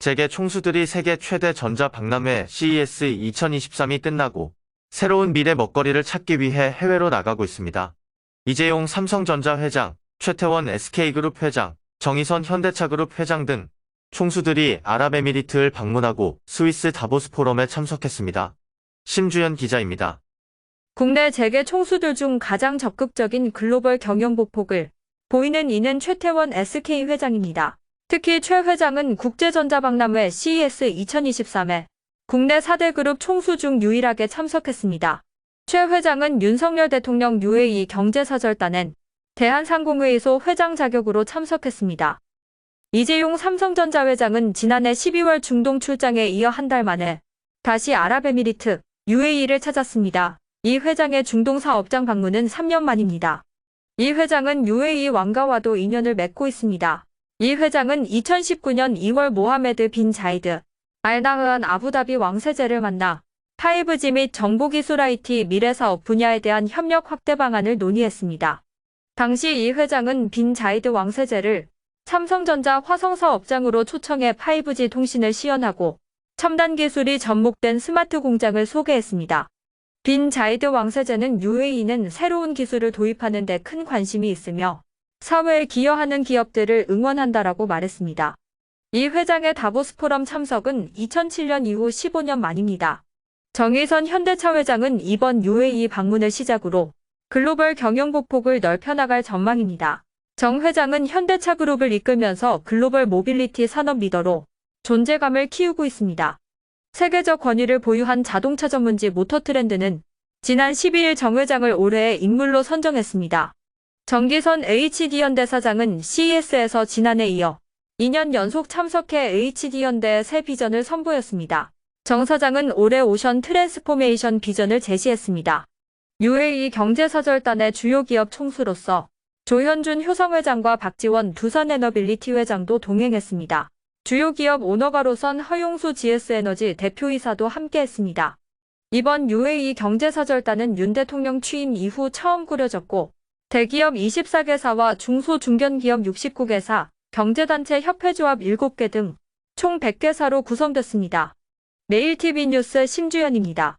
재계 총수들이 세계 최대 전자 박람회 CES 2023이 끝나고 새로운 미래 먹거리를 찾기 위해 해외로 나가고 있습니다. 이재용 삼성전자 회장, 최태원 SK그룹 회장, 정의선 현대차그룹 회장 등 총수들이 아랍에미리트를 방문하고 스위스 다보스 포럼에 참석했습니다. 심주연 기자입니다. 국내 재계 총수들 중 가장 적극적인 글로벌 경영 보폭을 보이는 이는 최태원 SK 회장입니다. 특히 최 회장은 국제전자박람회 CES 2023에 국내 4대 그룹 총수 중 유일하게 참석했습니다. 최 회장은 윤석열 대통령 UAE 경제사절단엔 대한상공회의소 회장 자격으로 참석했습니다. 이재용 삼성전자 회장은 지난해 12월 중동 출장에 이어 한 달 만에 다시 아랍에미리트 UAE를 찾았습니다. 이 회장의 중동 사업장 방문은 3년 만입니다. 이 회장은 UAE 왕가와도 인연을 맺고 있습니다. 이 회장은 2019년 2월 모하메드 빈 자이드 알나흐안 아부다비 왕세제를 만나 5G 및 정보기술 IT 미래사업 분야에 대한 협력 확대 방안을 논의했습니다. 당시 이 회장은 빈 자이드 왕세제를 삼성전자 화성사업장으로 초청해 5G 통신을 시연하고 첨단 기술이 접목된 스마트 공장을 소개했습니다. 빈 자이드 왕세제는 UAE는 새로운 기술을 도입하는 데 큰 관심이 있으며 사회에 기여하는 기업들을 응원한다라고 말했습니다. 이 회장의 다보스 포럼 참석은 2007년 이후 15년 만입니다. 정의선 현대차 회장은 이번 UAE 방문을 시작으로 글로벌 경영 보폭을 넓혀나갈 전망입니다. 정 회장은 현대차 그룹을 이끌면서 글로벌 모빌리티 산업 리더로 존재감을 키우고 있습니다. 세계적 권위를 보유한 자동차 전문지 모터 트렌드는 지난 12일 정 회장을 올해의 인물로 선정했습니다. 정기선 HD현대 사장은 CES에서 지난해 이어 2년 연속 참석해 HD현대의 새 비전을 선보였습니다. 정 사장은 올해 오션 트랜스포메이션 비전을 제시했습니다. UAE 경제사절단의 주요 기업 총수로서 조현준 효성회장과 박지원 두산에너빌리티 회장도 동행했습니다. 주요 기업 오너가로선 허용수 GS에너지 대표이사도 함께했습니다. 이번 UAE 경제사절단은 윤 대통령 취임 이후 처음 꾸려졌고 대기업 24개사와 중소 중견기업 69개사, 경제단체 협회조합 7개 등 총 100개사로 구성됐습니다. 매일TV 뉴스 심주연입니다.